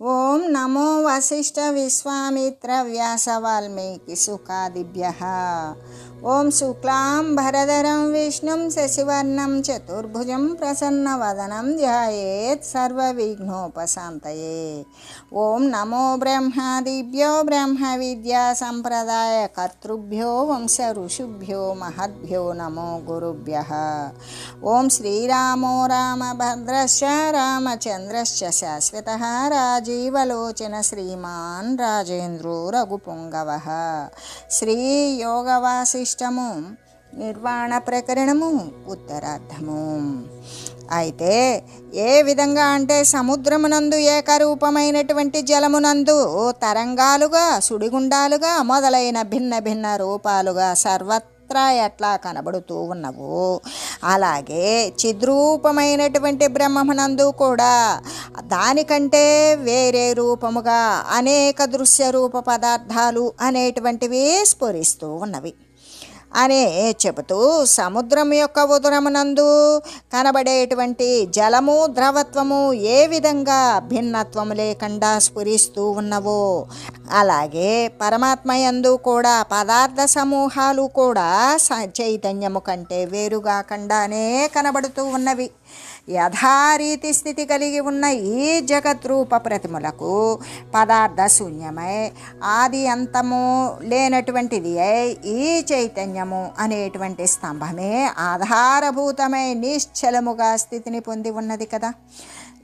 ओम नमो वसिष्ठविश्वामित्रव्यासवाल्मीकिसुखादिभ्यः ॐ शुक्लां भरधरं विष्णु शशिवर्णं चतुर्भुज प्रसन्न वदनम ध्यानोपात ॐ नमो ब्रह्मादिभ्यो ब्रह्म ब्रह्मविद्यासम्प्रदायकर्तृभ्यो वंश ऋषिभ्यो महद्यो नमो गुरुभ्यः। ॐ श्रीरामो रामभद्रश्च रामचन्द्रश्च शाश्वत राज జీవలోచన శ్రీమాన్ రాజేంద్రో రఘుపుంగవ. శ్రీ యోగవాసిష్టము నిర్వాణ ప్రకరణము ఉత్తరార్థము అయితే ఏ విధంగా అంటే సముద్రమునందు ఏకరూపమైనటువంటి జలమునందు తరంగాలుగా సుడిగుండాలుగా మొదలైన భిన్న భిన్న రూపాలుగా సర్వత్ సర్వత్రా ఎట్లా కనబడుతూ ఉన్నవో అలాగే చిద్రూపమైనటువంటి బ్రహ్మమునందు కూడా దానికంటే వేరే రూపముగా అనేక దృశ్య రూప పదార్థాలు అనేటువంటివి స్ఫురిస్తూ ఉన్నవి. అనే చెబుతూ సముద్రం యొక్క ఉదరమునందు కనబడేటువంటి జలము ద్రవత్వము ఏ విధంగా భిన్నత్వము లేకుండా స్ఫురిస్తూ ఉన్నవో అలాగే పరమాత్మ యందు కూడా పదార్థ సమూహాలు కూడా స- చైతన్యము కంటే వేరుగాకుండానే కనబడుతూ ఉన్నవి. యథారీతి స్థితి కలిగి ఉన్న ఈ జగద్రూప ప్రతిమలకు పదార్థ శూన్యమై ఆది అంతము లేనటువంటిది అయి ఈ చైతన్యము అనేటువంటి స్తంభమే ఆధారభూతమై నిశ్చలముగా స్థితిని పొంది ఉన్నది కదా.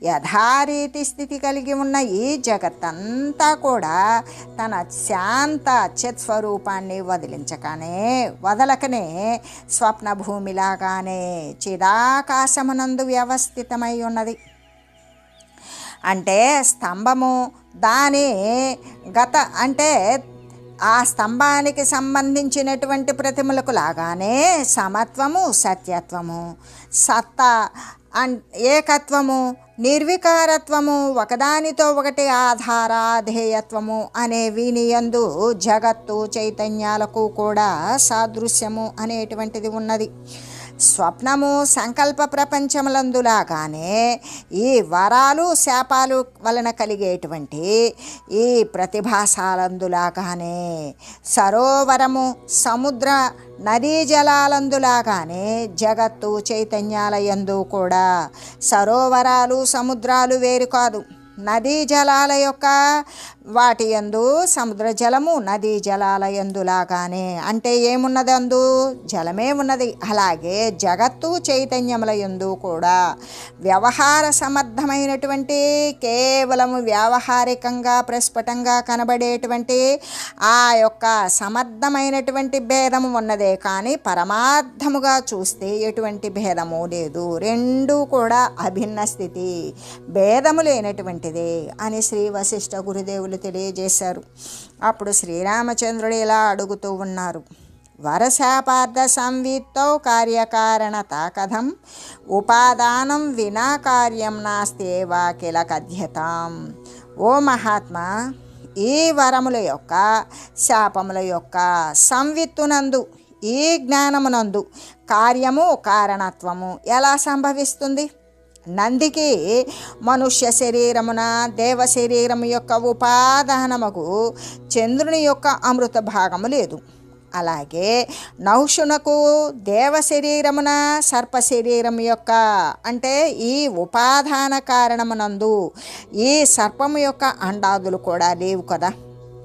యథారీతి స్థితి కలిగి ఉన్న ఈ జగత్తంతా కూడా తన శాంత చిత్స్వరూపాన్ని వదిలించకనే వదలకనే స్వప్న భూమిలాగానే చిదాకాశమునందు వ్యవస్థితమై ఉన్నది. అంటే స్తంభము దాని గత అంటే ఆ స్తంభానికి సంబంధించినటువంటి ప్రతిమలకు లాగానే సమత్వము సత్యత్వము. సత్తా అన్ ఏకత్వము నిర్వికారత్వము ఒకదానితో ఒకటి ఆధారాధేయత్వము అనే వీనియందు జగత్తు చైతన్యాలకు కూడా సాదృశ్యము అనేటువంటిది ఉన్నది. స్వప్నము సంకల్ప ప్రపంచములందులాగానే ఈ వరాలు శాపాలు వలన కలిగేటువంటి ఈ ప్రతిభాసాలందులాగానే సరోవరము సముద్ర నదీ జలాలందులాగానే జగత్తు చైతన్యాలయందు కూడా సరోవరాలు సముద్రాలు వేరు కాదు. నదీ జలాల యొక్క వాటి యందు సముద్ర జలము నదీ జలాల యందులాగానే అంటే ఏమున్నది అందు జలమే ఉన్నది. అలాగే జగత్తు చైతన్యముల యందు కూడా వ్యవహార సమర్థమైనటువంటి కేవలము వ్యావహారికంగా ప్రస్ఫుటంగా కనబడేటువంటి ఆ యొక్క సమర్థమైనటువంటి భేదము ఉన్నదే. కానీ పరమార్థముగా చూస్తే ఎటువంటి భేదము లేదు. రెండూ కూడా అభిన్న స్థితి భేదము లేనటువంటిదే అని శ్రీ వశిష్ఠ గురుదేవులు తెలియజేశారు. అప్పుడు శ్రీరామచంద్రుడు ఇలా అడుగుతూ ఉన్నారు. వరశాపార్థ సంవిత్తౌ కార్యకారణత కథం ఉపాదానం వినా కార్యం నాస్తేవా కిల కథ్యతాం ఓ మహాత్మా ఈ వరముల యొక్క శాపముల యొక్క సంవిత్తునందు ఈ జ్ఞానమునందు కార్యము కారణత్వము ఎలా సంభవిస్తుంది? నందికి మనుష్య శరీరమున దేవ శరీరము యొక్క ఉపాదానముకు చంద్రుని యొక్క అమృత భాగము లేదు. అలాగే నౌషునకు దేవ శరీరమున సర్ప శరీరం యొక్క అంటే ఈ ఉపాదాన కారణమునందు ఈ సర్పము యొక్క అండాదులు కూడా లేవు కదా.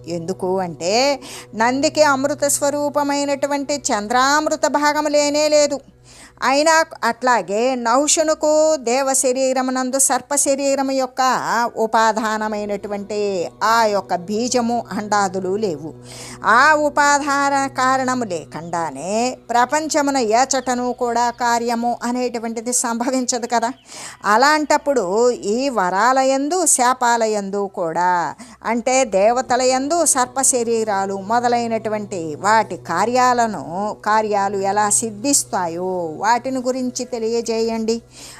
ఎందుకు అంటే నందికి అమృత స్వరూపమైనటువంటి చంద్రామృత భాగం లేనే లేదు. అయినా అట్లాగే నౌషునుకు దేవ శరీరమునందు సర్ప శరీరము యొక్క ఉపాధానమైనటువంటి ఆ యొక్క బీజము అండాదులు లేవు. ఆ ఉపాధాన కారణము లేకుండానే ప్రపంచమున ఏచటను కూడా కార్యము అనేటువంటిది సంభవించదు కదా. అలాంటప్పుడు ఈ వరాలయందు శాపాలయందు కూడా అంటే దేవతలయందు సర్ప శరీరాలు మొదలైనటువంటి వాటి కార్యాలను కార్యాలు ఎలా సిద్ధిస్తాయో వాటిని గురించి తెలియజేయండి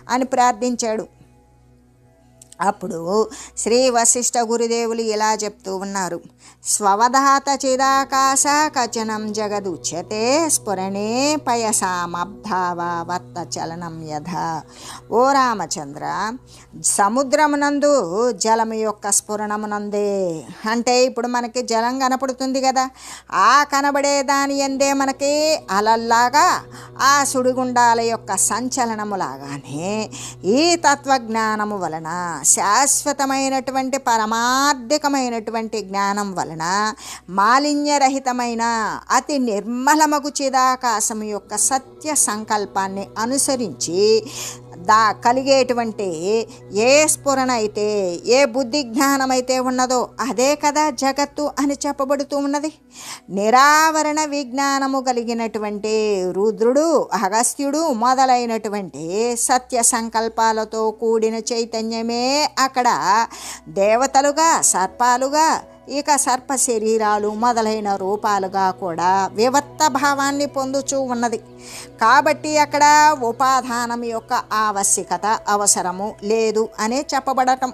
అని ప్రార్థించాడు. అప్పుడు శ్రీ వశిష్ఠ గురుదేవులు ఇలా చెప్తూ ఉన్నారు. స్వవధాత చిదాకాశ కచనం జగదుచ్యతే స్ఫురణే పయసామబ్ధావ వర్త చలనం యథ. ఓ రామచంద్ర సముద్రమునందు జలము యొక్క స్ఫురణమునందే. అంటే ఇప్పుడు మనకి జలం కనపడుతుంది కదా ఆ కనబడే దాని ఎందే మనకి అలల్లాగా ఆ సుడిగుండాల యొక్క సంచలనములాగానే ఈ తత్వజ్ఞానము వలన శాశ్వతమైనటువంటి పరమార్థికమైనటువంటి జ్ఞానం వలన మాలిన్యరహితమైన అతి నిర్మలమగు చిదాకాశం యొక్క సత్య సంకల్పాన్ని అనుసరించి దా కలిగేటువంటి ఏ స్ఫురణ అయితే ఏ బుద్ధి జ్ఞానం అయితే ఉన్నదో అదే కదా జగత్తు అని చెప్పబడుతూ ఉన్నది. నిరావరణ విజ్ఞానము కలిగినటువంటి రుద్రుడు అగస్త్యుడు మొదలైనటువంటి సత్య సంకల్పాలతో కూడిన చైతన్యమే అక్కడ దేవతలుగా సర్పాలుగా ఇక సర్ప శరీరాలు మొదలైన రూపాలుగా కూడా వివర్త భావాన్ని పొందుచూ ఉన్నది. కాబట్టి అక్కడ ఉపాధానం యొక్క ఆవశ్యకత అవసరము లేదు అనే చెప్పబడటం.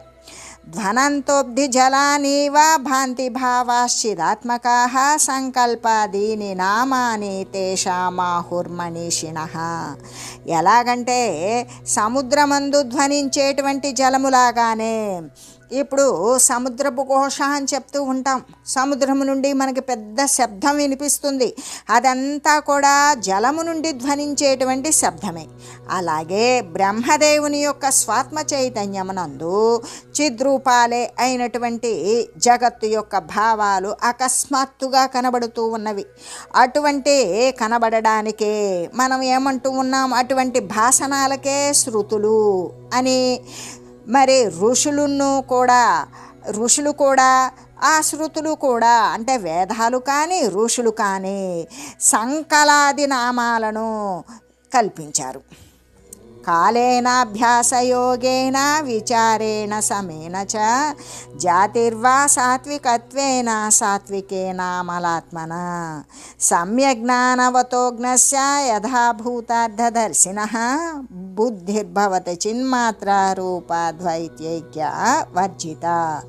ధ్వనంతోబ్ధి జలానీవ భాంతి భావాశ్చిదాత్మకా సంకల్పాదీని నామాని తేషామాహుర్మణీషిణ ఎలాగంటే సముద్రమందు ధ్వనించేటువంటి జలములాగానే ఇప్పుడు సముద్రపు ఘోష అని చెప్తూ ఉంటాం. సముద్రము నుండి మనకి పెద్ద శబ్దం వినిపిస్తుంది. అదంతా కూడా జలము నుండి ధ్వనించేటువంటి శబ్దమే. అలాగే బ్రహ్మదేవుని యొక్క స్వాత్మ చైతన్యమునందు చిద్రూపాలే అయినటువంటి జగత్తు యొక్క భావాలు అకస్మాత్తుగా కనబడుతూ ఉన్నవి. అటువంటి కనబడడానికే మనం ఏమంటూ ఉన్నాం? అటువంటి భాషణాలకే శృతులు అని మరి ఋషులను కూడా ఋషులు కూడా ఆ శృతులు కూడా అంటే వేదాలు కానీ ఋషులు కానీ సంకలాది నామాలను కల్పించారు. कालेनाभ्यासयोगेन, विचारेण समेन च, जातिर्वा सात्विकत्वेन सात्विकेनामलात्मना सम्यग्ज्ञानवतोऽज्ञस्य यथा भूतार्थदर्शिनः, बुद्धिर्भवत चिन्मात्रारूपाद्वैत्यैक्या वर्जिता।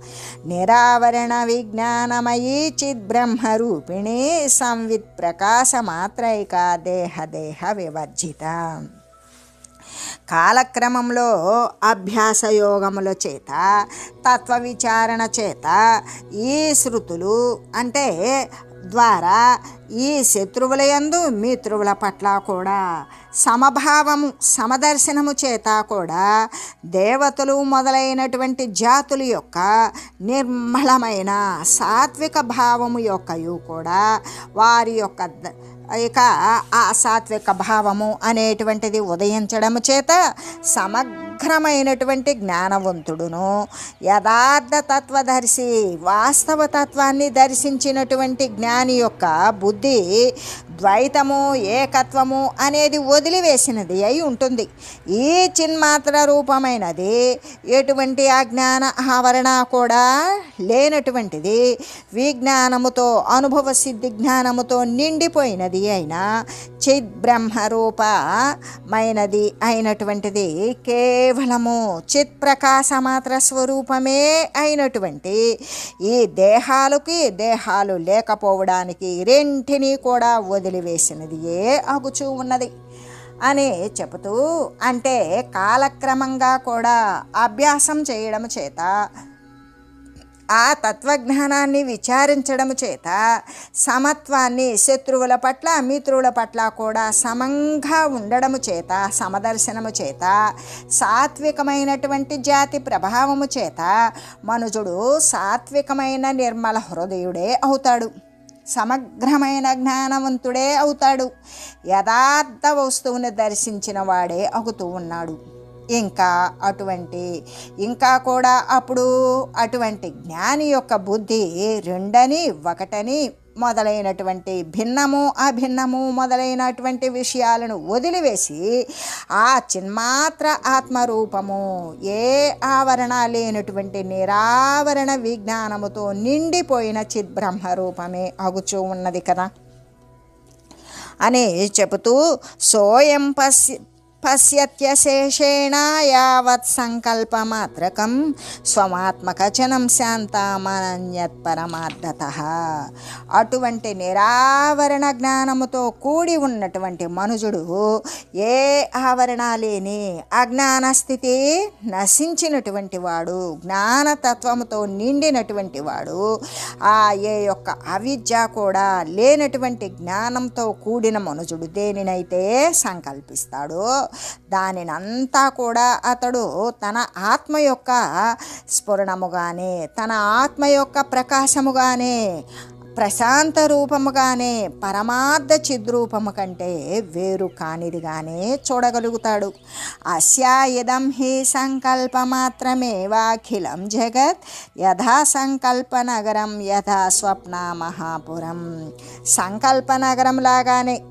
निरावरणविज्ञानमयी चिद्ब्रह्मरूपिणी, संवित्प्रकाशमात्रैका देहदेहविवर्जिता। కాలక్రమంలో అభ్యాస యోగముల చేత తత్వ విచారణ చేత ఈ శృతులు అంటే ద్వారా ఈ శత్రువుల యందు మిత్రువుల పట్ల కూడా సమభావము సమదర్శనము చేత కూడా దేవతలు మొదలైనటువంటి జాతుల యొక్క నిర్మలమైన సాత్విక భావము యొక్కయు కూడా వారి యొక్క ఇక ఆ సాత్విక భావము అనేటువంటిది ఉదయించడము చేత సమగ్రమైనటువంటి జ్ఞానవంతుడును. యథార్థ తత్వదర్శి వాస్తవ తత్వాన్ని దర్శించినటువంటి జ్ఞాని యొక్క బుద్ధి ద్వైతము ఏకత్వము అనేది వదిలివేసినది అయి ఉంటుంది. ఈ చిన్మాత్ర రూపమైనది ఎటువంటి అజ్ఞాన ఆవరణ కూడా లేనటువంటిది. విజ్ఞానముతో అనుభవ సిద్ధి జ్ఞానముతో నిండిపోయినది అయిన చిద్బ్రహ్మరూపమైనది బ్రహ్మరూపమైనది అయినటువంటిది కేవలము చిత్ ప్రకాశ మాత్ర స్వరూపమే అయినటువంటి ఈ దేహాలకి దేహాలు లేకపోవడానికి రెంటిని కూడా వదిలివేసినది ఏ అగుచూ ఉన్నది? అని చెబుతూ అంటే కాలక్రమంగా కూడా అభ్యాసం చేయడం చేత ఆ తత్వజ్ఞానాన్ని విచారించడం చేత సమత్వాన్ని శత్రువుల పట్ల మిత్రుల పట్ల కూడా సమంగా ఉండడము చేత సమదర్శనము చేత సాత్వికమైనటువంటి జాతి ప్రభావము చేత మనుజుడు సాత్వికమైన నిర్మల హృదయుడే అవుతాడు. సమగ్రమైన జ్ఞానవంతుడే అవుతాడు. యథార్థ వస్తువుని దర్శించిన వాడే అవుతూ ఉన్నాడు. ఇంకా అటువంటి ఇంకా కూడా అప్పుడు అటువంటి జ్ఞాని యొక్క బుద్ధి రెండని ఒకటని మొదలైనటువంటి భిన్నము అభిన్నము మొదలైనటువంటి విషయాలను వదిలివేసి ఆ చిన్మాత్ర ఆత్మరూపము ఏ ఆవరణ లేనటువంటి నిరావరణ విజ్ఞానముతో నిండిపోయిన చిద్బ్రహ్మ రూపమే అగుచూ ఉన్నది కదా. అని చెబుతూ సోయం పశ్య పశ్యత్యశేషేణ యావత్ సంకల్పమాత్రకం స్వమాత్మకచనం శాంతామనన్యత్ పరమార్థత అటువంటి నిరావరణ జ్ఞానముతో కూడి ఉన్నటువంటి మనుజుడు ఏ ఆవరణ లేని అజ్ఞాన స్థితి నశించినటువంటి వాడు జ్ఞానతత్వముతో నిండినటువంటి వాడు ఆ ఏ యొక్క అవిద్య కూడా లేనటువంటి జ్ఞానంతో కూడిన మనుజుడు దేనినైతే సంకల్పిస్తాడో దానినంతా కూడా అతడు తన ఆత్మ యొక్క స్ఫురణముగానే తన ఆత్మ యొక్క ప్రకాశముగానే ప్రశాంత రూపముగానే పరమార్థ చిద్రూపము కంటే వేరు కానిదిగానే చూడగలుగుతాడు. అస్యాయుధం హి సంకల్పమాత్రమేవాఖిలం జగత్ యథా సంకల్పనగరం యథా స్వప్న మహాపురం. సంకల్పనగరం లాగానే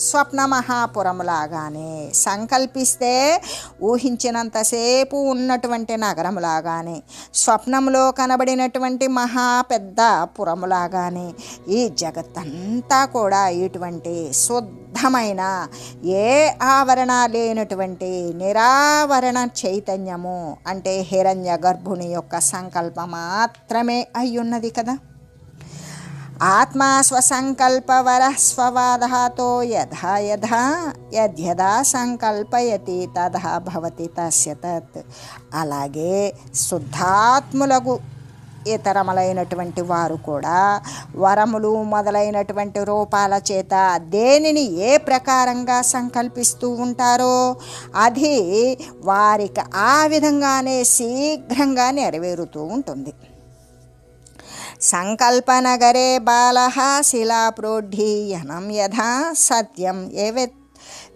స్వప్న మహాపురములాగానే సంకల్పిస్తే ఊహించినంతసేపు ఉన్నటువంటి నగరములాగానే స్వప్నంలో కనబడినటువంటి మహా పెద్ద పురములాగానే ఈ జగత్తంతా కూడా ఇటువంటి శుద్ధమైన ఏ ఆవరణ లేనటువంటి నిరావరణ చైతన్యము అంటే హిరణ్య గర్భుని యొక్క సంకల్పం మాత్రమే అయ్యున్నది కదా. ఆత్మా స్వసంకల్పవర స్వవాదతో యథా యథా యద్యదా సంకల్పయతి తథా భవతి తస్య తత్ అలాగే శుద్ధాత్ములకు ఇతరములైనటువంటి వారు కూడా వరములు మొదలైనటువంటి రూపాల చేత దేనిని ఏ ప్రకారంగా సంకల్పిస్తూ ఉంటారో అది వారికి ఆ విధంగానే శీఘ్రంగా నెరవేరుతూ ఉంటుంది. సంకల్పనగరే బాల శిలాప్రోఢీయనం యథా సత్యం ఏవే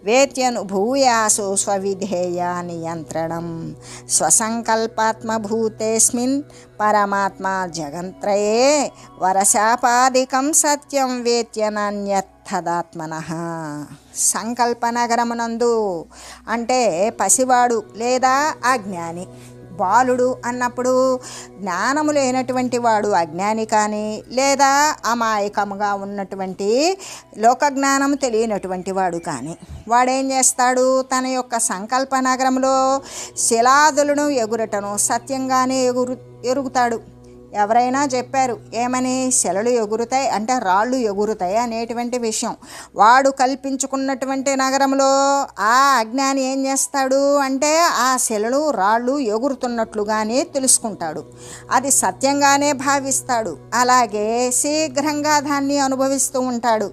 వేత్యనుభూయాసు స్వవిధేయ నియంత్రణం. స్వసంకల్పాత్మభూతేస్మిన్ పరమాత్మా జగంత్రయే వరశాపాదికం సత్యం వేత్యనన్యథదాత్మన సంకల్పనగరమునందు అంటే పసివాడు లేదా అజ్ఞాని బాలుడు అన్నప్పుడు జ్ఞానము లేనటువంటి వాడు అజ్ఞాని కానీ లేదా అమాయకముగా ఉన్నటువంటి లోక జ్ఞానము తెలియనటువంటి వాడు కానీ. వాడేం చేస్తాడు? తన యొక్క సంకల్ప నగరంలో శిలాదులను ఎగురటను సత్యంగానే ఎగురు ఎరుగుతాడు. ఎవరైనా చెప్పారు ఏమని శిలలు ఎగురుతాయి అంటే రాళ్ళు ఎగురుతాయి అనేటువంటి విషయం. వాడు కల్పించుకున్నటువంటి నగరంలో ఆ అజ్ఞాని ఏం చేస్తాడు అంటే ఆ శిలలు రాళ్ళు ఎగురుతున్నట్లుగానే తెలుసుకుంటాడు. అది సత్యంగానే భావిస్తాడు. అలాగే శీఘ్రంగా దాన్ని అనుభవిస్తూ ఉంటాడు.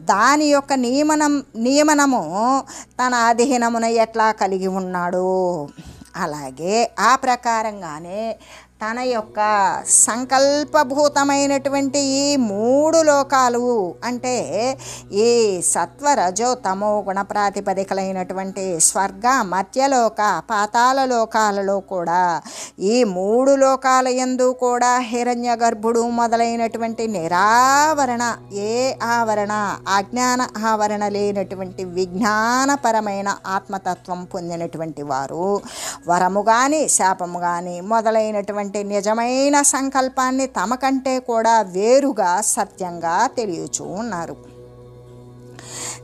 దాని యొక్క నియమనం నియమనము తన అధీనమున ఎట్లా కలిగి ఉన్నాడు? అలాగే ఆ ప్రకారంగానే తన యొక్క సంకల్పభూతమైనటువంటి ఈ మూడు లోకాలు అంటే ఈ సత్వ రజో తమో గుణ ప్రాతిపదికలైనటువంటి స్వర్గ మధ్యలోక పాతాల లోకాలలో కూడా ఈ మూడు లోకాల యందు కూడా హిరణ్య గర్భుడు మొదలైనటువంటి నిరావరణ ఏ ఆవరణ అజ్ఞాన ఆవరణ లేనటువంటి విజ్ఞానపరమైన ఆత్మతత్వం పొందినటువంటి వారు. వరము కానీ శాపము కానీ మొదలైనటువంటి నిజమైన సంకల్పాన్ని తమ కంటే కూడా వేరుగా సత్యంగా తెలియచూ ఉన్నారు.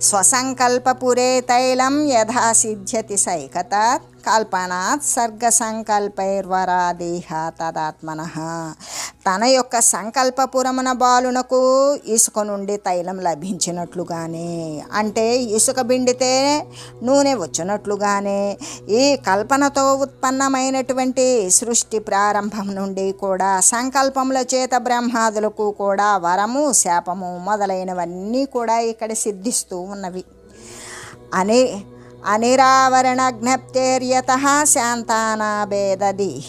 స్వసంకల్పపురే తైలం యథా సిద్ధ్యతి సైకత కల్పనాత్ సర్గ సంకల్పైర్వరాదేహ తదాత్మన. తన యొక్క సంకల్పపురమున బాలునకు ఇసుక నుండి తైలం లభించినట్లుగానే అంటే ఇసుక బిండితే నూనె వచ్చినట్లుగానే ఈ కల్పనతో ఉత్పన్నమైనటువంటి సృష్టి ప్రారంభం నుండి కూడా సంకల్పముల చేత బ్రహ్మాదులకు కూడా వరము శాపము మొదలైనవన్నీ కూడా ఇక్కడ సిద్ధిస్తూ ఉన్నవి. అనే అనిరావరణజ్ఞప్తేర్యత శాంతానాభేదదిః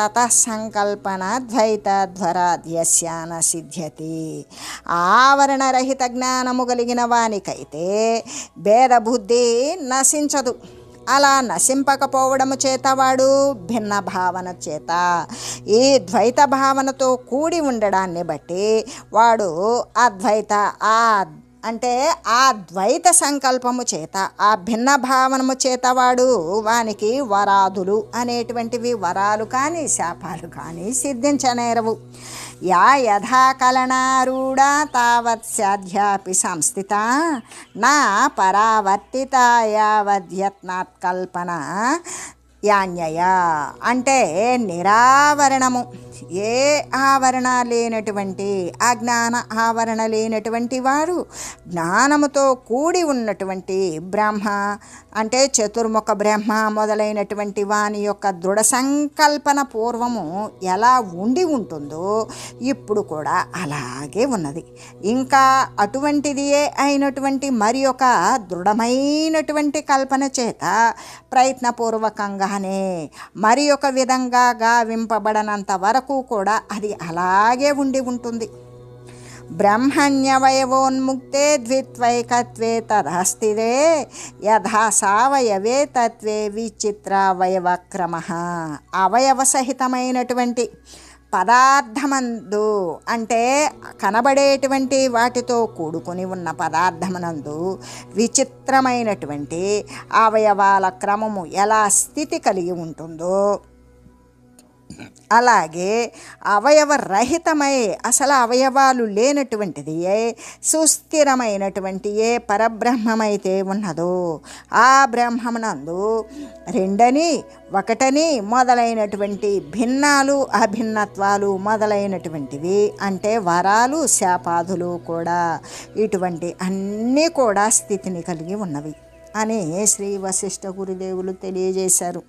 తత సంకల్పన ద్వైతధ్వరాధ్యస్యాన సిద్ధ్యతి ఆవరణరహిత జ్ఞానము కలిగిన వానికైతే భేదబుద్ధి నశించదు అలా నశింపకపోవడము చేత వాడు భిన్న భావన చేత. ఈ ద్వైత భావనతో కూడి ఉండడాన్ని బట్టి వాడు అద్వైత ఆ అంటే ఆ ద్వైత సంకల్పము చేత ఆ భిన్న భావనము చేత వాడు వానికి వరాదులు అనేటువంటివి వరాలు కానీ శాపాలు కానీ సిద్ధించనేరవు. యా యథా తావత్ సాధ్యాపి సంస్థిత నా పరావర్తిత యావద్యత్నాత్ కల్పన యాన్యయ. అంటే నిరావరణము. ఏ ఆవరణ లేనటువంటి అజ్ఞాన ఆవరణ లేనటువంటి వారు జ్ఞానముతో కూడి ఉన్నటువంటి బ్రహ్మ అంటే చతుర్ముఖ బ్రహ్మ మొదలైనటువంటి వాని యొక్క దృఢ సంకల్పన పూర్వము ఎలా ఉండి ఉంటుందో ఇప్పుడు కూడా అలాగే ఉన్నది. ఇంకా అటువంటిదియే అయినటువంటి మరి ఒక దృఢమైనటువంటి కల్పన చేత ప్రయత్నపూర్వకంగా కానీ మరి ఒక విధంగా గావింపబడనంత వరకు కూడా అది అలాగే ఉండి ఉంటుంది. బ్రహ్మణ్యవయవోన్ముక్తే ద్విత్వైకత్వే తదస్తిదే యథా సావయవే తత్వే విచిత్రావయవక్రమ. అవయవ సహితమైనటువంటి పదార్థమందు అంటే కనబడేటువంటి వాటితో కూడుకొని ఉన్న పదార్థమనందు విచిత్రమైనటువంటి అవయవాల క్రమము ఎలా స్థితి కలిగి ఉంటుందో అలాగే అవయవ రహితమై అసలు అవయవాలు లేనటువంటిది ఏ సుస్థిరమైనటువంటి ఏ పరబ్రహ్మమైతే ఉన్నదో ఆ బ్రహ్మమునందు రెండని ఒకటని మొదలైనటువంటి భిన్నాలు అభిన్నత్వాలు మొదలైనటువంటివి అంటే వరాలు శాపాదులు కూడా ఇటువంటి అన్నీ కూడా స్థితిని కలిగి ఉన్నవి అని శ్రీ వశిష్ఠ గురుదేవులు తెలియజేశారు.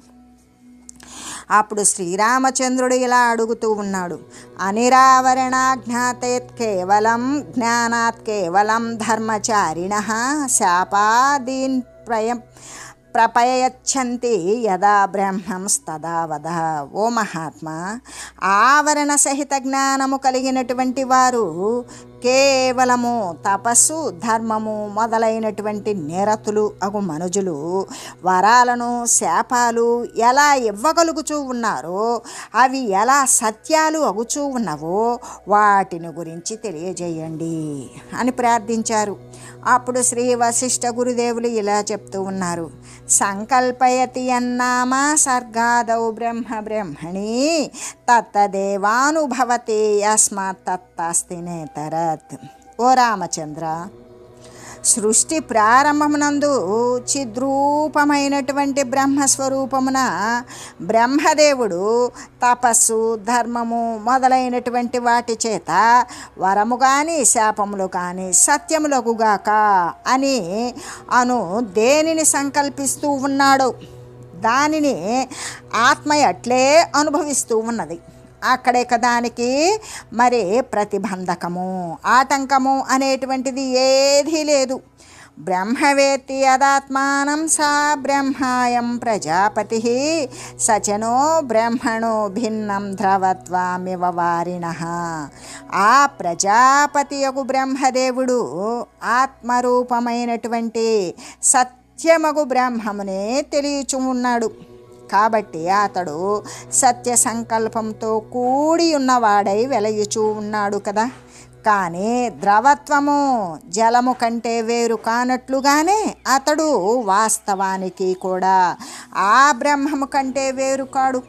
అప్పుడు శ్రీరామచంద్రుడు ఇలా అడుగుతూ ఉన్నాడు. అనిరావరణాజ్ఞాతేత్ కేవలం జ్ఞానాత్ కేవలం ధర్మచారిణ శాపాదీన్ ప్రయం ప్రపయచ్చంతి యదా బ్రహ్మంస్తదా వద ఓ మహాత్మా ఆవరణ సహిత జ్ఞానము కలిగినటువంటి వారు కేవలము తపస్సు ధర్మము మొదలైనటువంటి నిరతులు అగు మనుజులు వరాలను శాపాలు ఎలా ఇవ్వగలుగుచూ ఉన్నారో అవి ఎలా సత్యాలు అగుచూ ఉన్నవో వాటిని గురించి తెలియజేయండి అని ప్రార్థించారు. అప్పుడు శ్రీ వశిష్ఠ గురుదేవులు ఇలా చెప్తూ ఉన్నారు. సంకల్పయతి అన్నామా సర్గాదౌ బ్రహ్మ బ్రహ్మణి తత్తదేవానుభవతి యస్మాత్ తత్తాస్తి నేతరత్ ఓ రామచంద్ర సృష్టి ప్రారంభమునందు చిద్రూపమైనటువంటి బ్రహ్మస్వరూపమున బ్రహ్మదేవుడు తపస్సు ధర్మము మొదలైనటువంటి వాటి చేత వరము కానీ శాపములు కానీ సత్యములగుగాక అని అను దేనిని సంకల్పిస్తూ ఉన్నాడు దానిని ఆత్మ అట్లే అనుభవిస్తూ ఉన్నది. అక్కడే కదానికి మరి ప్రతిబంధకము ఆటంకము అనేటువంటిది ఏదీ లేదు. బ్రహ్మవేత్తి యదాత్మానం సా బ్రహ్మాయం ప్రజాపతి. సచనో బ్రహ్మణో భిన్నం ధ్రవత్వామివ వారిణ ఆ ప్రజాపతి యొక్క బ్రహ్మదేవుడు ఆత్మరూపమైనటువంటి సత్యమగు బ్రహ్మమునే తెలియచు ఉన్నాడు కాబట్టి అతడు సత్య సంకల్పంతో కూడి ఉన్నవాడై వెలయుచూ ఉన్నాడు కదా. కానీ ద్రవత్వము జలము కంటే వేరు కానట్లుగానే అతడు వాస్తవానికి కూడా ఆ బ్రహ్మము కంటే వేరు కాడు.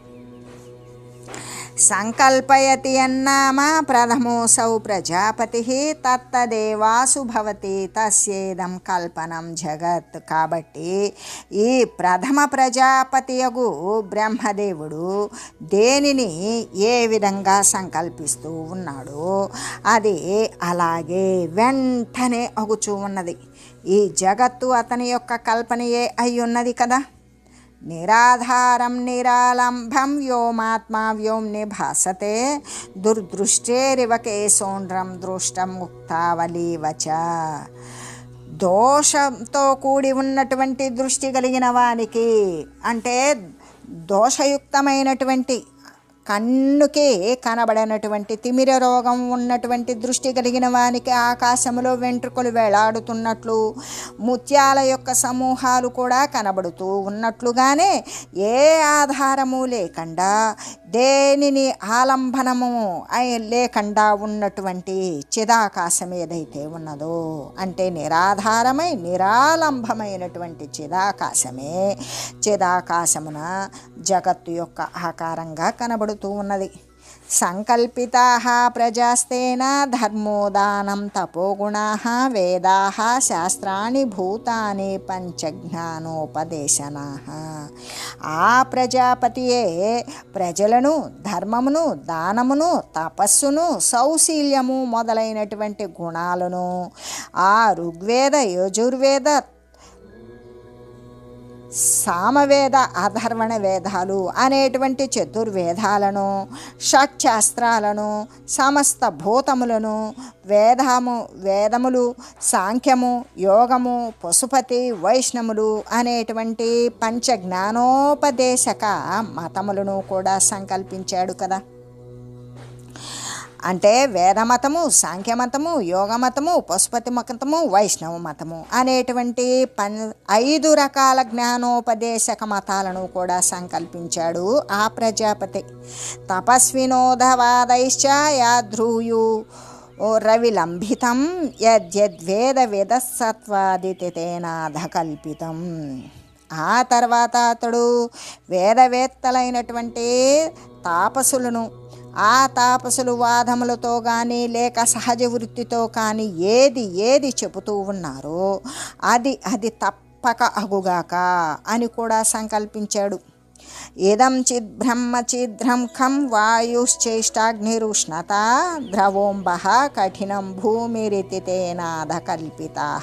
సంకల్పయతి అన్నామా ప్రథమోసౌ ప్రజాపతి తత్తదేవాసు భవతి తస్యేదం కల్పనం జగత్. కాబట్టి ఈ ప్రథమ ప్రజాపతియగు బ్రహ్మదేవుడు దేనిని ఏ విధంగా సంకల్పిస్తూ ఉన్నాడో అది అలాగే వెంటనే అగుచూ ఉన్నది. ఈ జగత్తు అతని యొక్క కల్పనయే అయి ఉన్నది కదా. నిరాధారం నిరాలంభం వ్యోమాత్మా వ్యోమ్ని భాసతే దుర్దృష్టేరివ కేశోండ్రం దృష్టం ముక్తావలీవచ దోషంతో కూడి ఉన్నటువంటి దృష్టి కలిగిన వానికి అంటే దోషయుక్తమైనటువంటి కన్నుకే కనబడనటువంటి తిమిర రోగం ఉన్నటువంటి దృష్టి కలిగిన వానికి ఆకాశంలో వెంట్రుకలు వేలాడుతున్నట్లు ముత్యాల యొక్క సమూహాలు కూడా కనబడుతూ ఉన్నట్లుగానే ఏ ఆధారము లేకుండా దేనిని ఆలంబనము అయి లేకుండా ఉన్నటువంటి చిదాకాశం ఏదైతే ఉన్నదో అంటే నిరాధారమై నిరాలంబమైనటువంటి చిదాకాశమే చిదాకాశమున జగత్తు యొక్క ఆకారంగా కనబడుతూ ఉన్నది. సంకల్పితా ప్రజాస్తేన ధర్మోదానం తపోగుణా వేదా శాస్త్రాన్ని భూతాని పంచజ్ఞానోపదేశనా. ఆ ప్రజాపతియే ప్రజలను ధర్మమును దానమును తపస్సును సౌశీల్యము మొదలైనటువంటి గుణాలను ఆ ఋగ్వేద యజుర్వేద సామవేద అధర్వణ వేదాలు అనేటువంటి చతుర్వేదాలను షట్శాస్త్రాలను సమస్త భూతములను వేదము వేదములు సాంఖ్యము యోగము పశుపతి వైష్ణములు అనేటువంటి పంచ జ్ఞానోపదేశక మతములను కూడా సంకల్పించాడు కదా. అంటే వేదమతము సాంఖ్యమతము యోగమతము పశుపతి మతము వైష్ణవ మతము అనేటువంటి పన్ ఐదు రకాల జ్ఞానోపదేశక మతాలను కూడా సంకల్పించాడు ఆ ప్రజాపతి. తపస్వినోధవాదైశ్చ యాధ్రూయు. ఓ రవిలంబితం యద్యద్వేద విదసత్వాదితేనాథ ఆ తర్వాత అతడు వేదవేత్తలైనటువంటి తాపసులను ఆ తాపసులు వాదములతో కానీ లేక సహజ వృత్తితో కానీ ఏది ఏది చెబుతూ ఉన్నారో అది అది తప్పక అగుగాక అని కూడా సంకల్పించాడు. ఇదం చిద్బ్రహ్మచిద్రం ఖం వాయుశ్చేష్టాగ్నిరుష్ణత ద్రవోంబ కఠినం భూమిరితి తేనాథ కల్పితా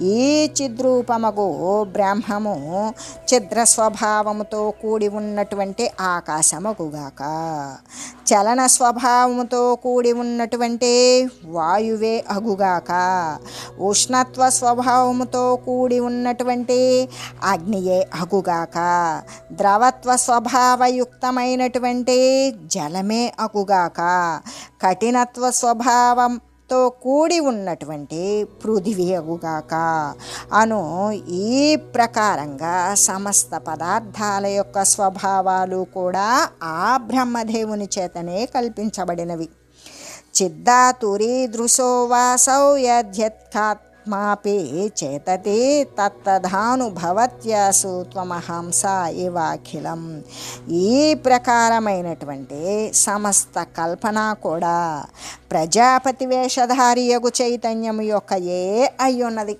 ఈ చిద్రూపమగు బ్రహ్మము చిద్రస్వభావముతో కూడి ఉన్నటువంటి ఆకాశమగుగాక. చలన స్వభావముతో కూడి ఉన్నటువంటి వాయువే అగుగాక. ఉష్ణత్వ స్వభావముతో కూడి ఉన్నటువంటి అగ్నియే అగుగాక. ద్రవత్వ స్వభావయుక్తమైనటువంటి జలమే అగుగాక కఠినత్వ స్వభావంతో కూడి ఉన్నటువంటి పృథివీ అగుగాక అను ఈ ప్రకారంగా సమస్త పదార్థాల యొక్క స్వభావాలు కూడా ఆ బ్రహ్మదేవుని చేతనే కల్పించబడినవి. చిద్దాతురీ దృశో వాసౌ యద్యత్కాత్మాపి చేతతి తత్తధానుభవత్యాసు త్వమహంస ఇవాఖిలం. ఈ ప్రకారమైనటువంటి సమస్త కల్పన కూడా ప్రజాపతి వేషధారియగు చైతన్యము యొక్క ఏ అయ్యున్నది.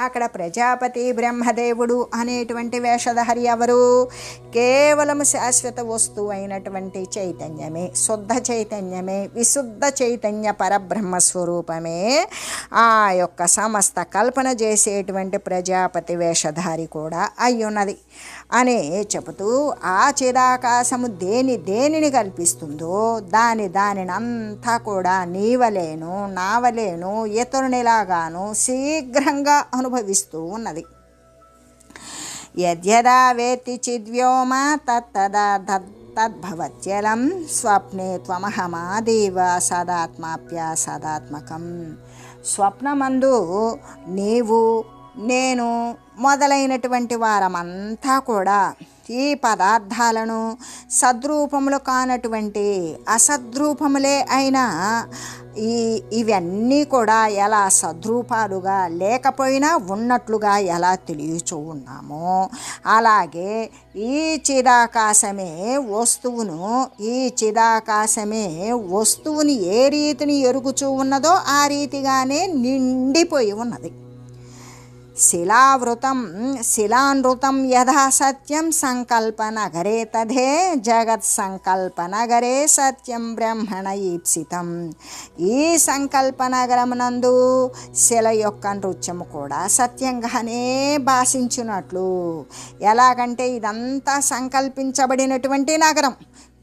అక్కడ ప్రజాపతి బ్రహ్మదేవుడు అనేటువంటి వేషధారి ఎవరు? కేవలం శాశ్వత వస్తువు అయినటువంటి చైతన్యమే శుద్ధ చైతన్యమే విశుద్ధ చైతన్య పరబ్రహ్మ స్వరూపమే. ఆ యొక్క సమస్త కల్పన చేసేటువంటి ప్రజాపతి వేషధారి కూడా అయ్యున్నది. అని చెబుతూ ఆ చిరాకాశము దేని దేనిని కల్పిస్తుందో దాని దానిని అంతా కూడా నీవలేను నావలేను ఇతరునిలాగాను శీఘ్రంగా అనుభవిస్తూ ఉన్నది. యద్యదా వేత్తి చిద్వ్యోమ తత్తదా తద్ తద్భవత్యలం స్వప్నే త్వమహమాదేవ సదాత్మాప్య సదాత్మకం. స్వప్నమందు నీవు నేను మొదలైనటువంటి వారమంతా కూడా ఈ పదార్థాలను సద్రూపములు కానటువంటి అసద్రూపములే అయినా ఈ ఇవన్నీ కూడా ఎలా సద్రూపాలుగా లేకపోయినా ఉన్నట్లుగా ఎలా తెలియచూ ఉన్నామో అలాగే ఈ చిదాకాశమే వస్తువును ఈ చిదాకాశమే వస్తువుని ఏ రీతిని ఎరుగుచూ ఉన్నదో ఆ రీతిగానే నిండిపోయి ఉన్నది. శిలావృతం శిలానృతం యథా సత్యం సంకల్పనగరే తథే జగత్ సంకల్పనగరే సత్యం బ్రహ్మణ ఈప్సితం. ఈ సంకల్పనగరమునందు శిల యొక్క నృత్యము కూడా సత్యంగానే భాషించినట్లు. ఎలాగంటే ఇదంతా సంకల్పించబడినటువంటి నగరం.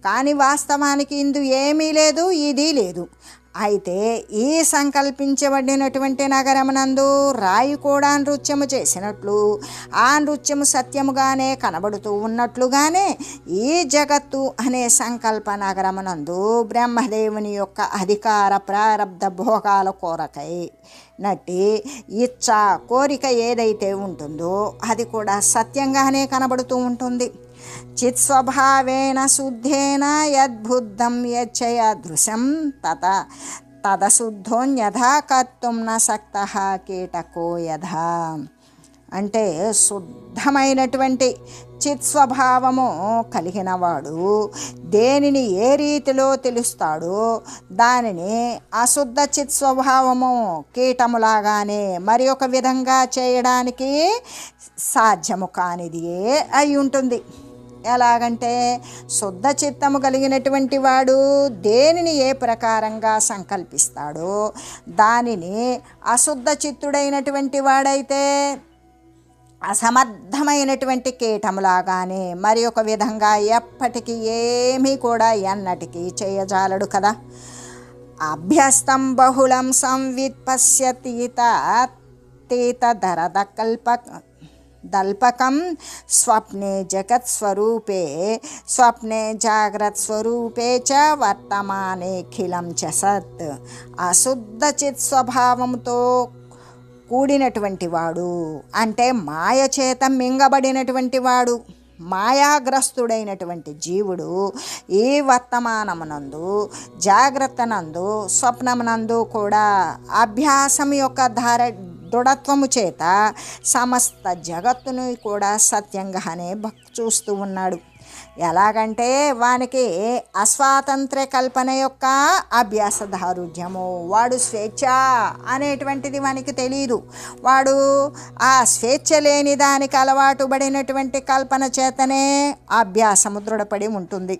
కానీ వాస్తవానికి ఇందు ఏమీ లేదు ఇది లేదు. అయితే ఈ సంకల్పించబడినటువంటి నగరమునందు రాయి కూడా నృత్యము చేసినట్లు ఆ నృత్యము సత్యముగానే కనబడుతూ ఉన్నట్లుగానే ఈ జగత్తు అనే సంకల్ప నగరమునందు బ్రహ్మదేవుని యొక్క అధికార ప్రారంధ భోగాల కోరకై నట్టి ఇచ్చ కోరిక ఏదైతే ఉంటుందో అది కూడా సత్యంగానే కనబడుతూ ఉంటుంది. చిత్స్వభావేణ శుద్ధేన యద్బుద్ధం యచ్చయదృశం తత. తదశుద్ధోన్యథా కర్తుం న శక్త కీటకో యథా. అంటే శుద్ధమైనటువంటి చిత్స్వభావము కలిగినవాడు దేనిని ఏ రీతిలో తెలుస్తాడో దానిని అశుద్ధ చిత్స్వభావము కీటములాగానే మరి ఒక విధంగా చేయడానికి సాధ్యము కానిది అయి ఉంటుంది. ఎలాగంటే శుద్ధ చిత్తము కలిగినటువంటి వాడు దేనిని ఏ ప్రకారంగా సంకల్పిస్తాడో దానిని అశుద్ధ చిత్తుడైనటువంటి వాడైతే అసమర్థమైనటువంటి కీటములాగానే మరి ఒక విధంగా ఎప్పటికీ ఏమీ కూడా ఎన్నటికీ చేయజాలడు కదా. అభ్యస్తం బహుళం సంవిత్పశ్యతీత తీత తీత కల్ప దల్పకం స్వప్నే జగత్ స్వరూపే స్వప్నే జాగ్రత్ స్వరూపే చ వర్తమానేఖిలం చ సత్. అశుద్ధ చిత్ స్వభావంతో కూడినటువంటి వాడు అంటే మాయ చేత మింగబడినటువంటి వాడు మాయాగ్రస్తుడైనటువంటి జీవుడు ఈ వర్తమానమునందు జాగ్రత్తనందు స్వప్నమునందు కూడా అభ్యాసం యొక్క ధార దృఢత్వము చేత సమస్త జగత్తును కూడా సత్యంగానే భక్తి చూస్తూ ఉన్నాడు. ఎలాగంటే వానికి అస్వాతంత్ర కల్పన యొక్క అభ్యాస దారుఢ్యము. వాడు స్వేచ్ఛ అనేటువంటిది వానికి తెలియదు వాడు ఆ స్వేచ్ఛ లేని దానికి అలవాటు పడినటువంటి కల్పన చేతనే అభ్యాసము దృఢపడి ఉంటుంది.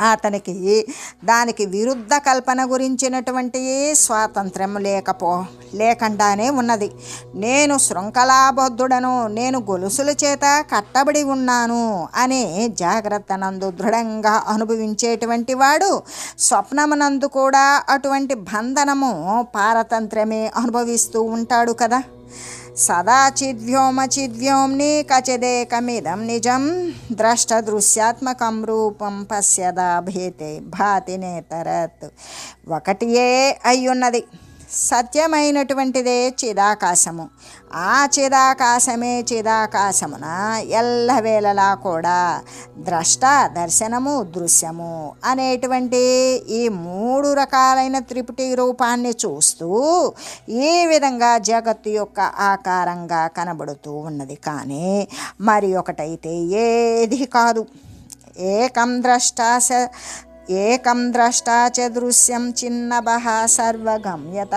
అతనికి దానికి విరుద్ధ కల్పన గురించినటువంటి స్వాతంత్రం లేకపో లేకుండానే ఉన్నది. నేను శృంఖలాబద్ధుడను నేను గొలుసుల చేత కట్టబడి ఉన్నాను అనే జాగ్రత్తనందు దృఢంగా అనుభవించేటువంటి వాడు స్వప్నమునందు కూడా అటువంటి బంధనము పారతంత్రమే అనుభవిస్తూ ఉంటాడు కదా. సదాచిద్వ్యోమచిద్వ్యోమ్ని కచిదేకమిదం నిజం ద్రష్టదృశ్యాత్మకం రూపం పశ్యదా భేతే భాతి నేతరత్ ఒకటియే అయ్యున్నది సత్యమైనటువంటిదే చిదాకాశము. ఆ చిదాకాశమే చిదాకాశమున ఎల్లవేళలా కూడా ద్రష్ట దర్శనము దృశ్యము అనేటువంటి ఈ మూడు రకాలైన త్రిపుటి రూపాన్ని చూస్తూ ఈ విధంగా జగత్తు యొక్క ఆకారంగా కనబడుతూ ఉన్నది. కానీ మరి ఒకటైతే ఏది కాదు. ఏకం ద్రష్టాస ఏకం ద్రష్టా చ దృశ్యం చిన్నభ సర్వగమ్యత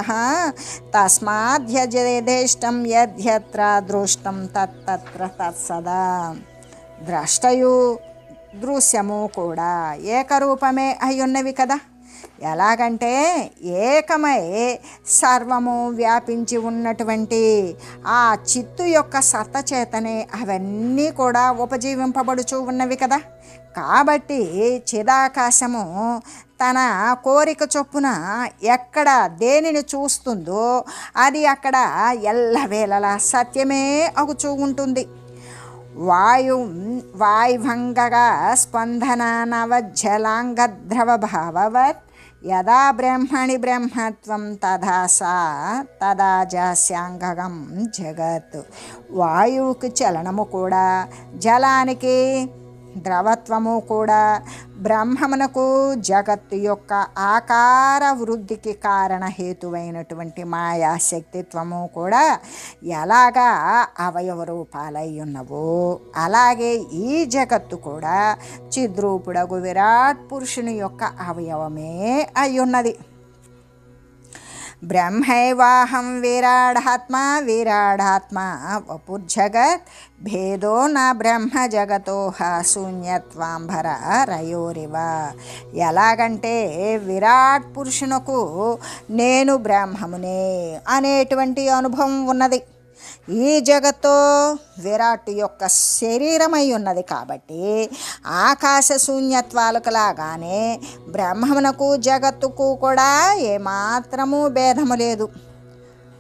తస్మాధ్యజేష్టం యద్యత్ర దృష్టం తత్తత్ర తత్సదా. ద్రష్టయు దృశ్యము కూడా ఏకరూపమే అయ్యున్నవి కదా. ఎలాగంటే ఏకమై సర్వము వ్యాపించి ఉన్నటువంటి ఆ చిత్తు యొక్క సత్త చేతనే అవన్నీ కూడా ఉపజీవింపబడుచు ఉన్నవి కదా. కాబట్టి చిదాకాశము తన కోరిక చొప్పున ఎక్కడ దేనిని చూస్తుందో అది అక్కడ ఎల్లవేళలా సత్యమే అగుచూ ఉంటుంది. వాయు వాయుభంగగా స్పందన నవజ్జలాంగద్రవభావవత్ యదా బ్రహ్మణి బ్రహ్మత్వం తదా సా తదా జాస్యాంగం జగత్. వాయువుకి చలనము కూడా జలానికి ద్రవత్వము కూడా బ్రహ్మమునకు జగత్తు యొక్క ఆకార వృద్ధికి కారణహేతువైనటువంటి మాయాశక్తిత్వము కూడా ఎలాగా అవయవ రూపాలై ఉన్నవో అలాగే ఈ జగత్తు కూడా చిద్రూపుడగు విరాట్ పురుషుని యొక్క అవయవమే అయి ఉన్నది బ్రహ్మైవాహం విరాడాత్మా విరాడాత్మా వపుర్జగత్ భేదో నా బ్రహ్మ జగతో శూన్యత్వాంబర రయోరివ ఎలాగంటే విరాట్ పురుషునకు నేను బ్రహ్మమునే అనేటువంటి అనుభవం ఉన్నది. ఈ జగత్తు విరాట్ యొక్క శరీరమై ఉన్నది కాబట్టి ఆకాశ శూన్యత్వాలకు లాగానే బ్రహ్మమునకు జగత్తుకు కూడా ఏమాత్రము భేదము లేదు.